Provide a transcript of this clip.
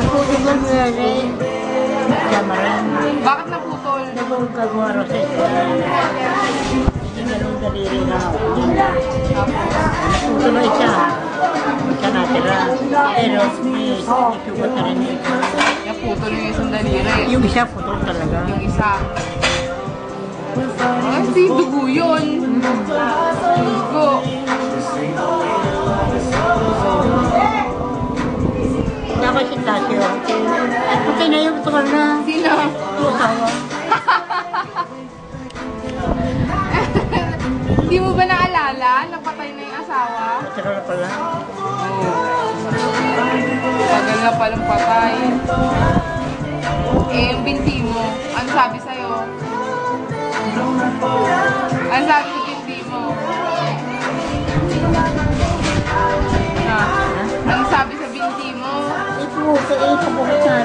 February. Samaran. Bakit naputol? Nagugagwaro sa eskwela. Hindi ganun daliri na ako. Siya. Siya natira. Pero may isugot na rin ito. Naputol yung isa putol talaga. Yung isa. Ay, di, dugo yun. Dugo. Si Tasio. Okay na yung tukar na. Sino? Yung asawa. Hindi mo ba naalala? Napatay na yung asawa? Masarap na pala. Tagal na palang patay. Eh, yung binti mo, ano sabi sa'yo? Ano Ha? Ano sabi sa binti mo? Ito, ito, ito, ito.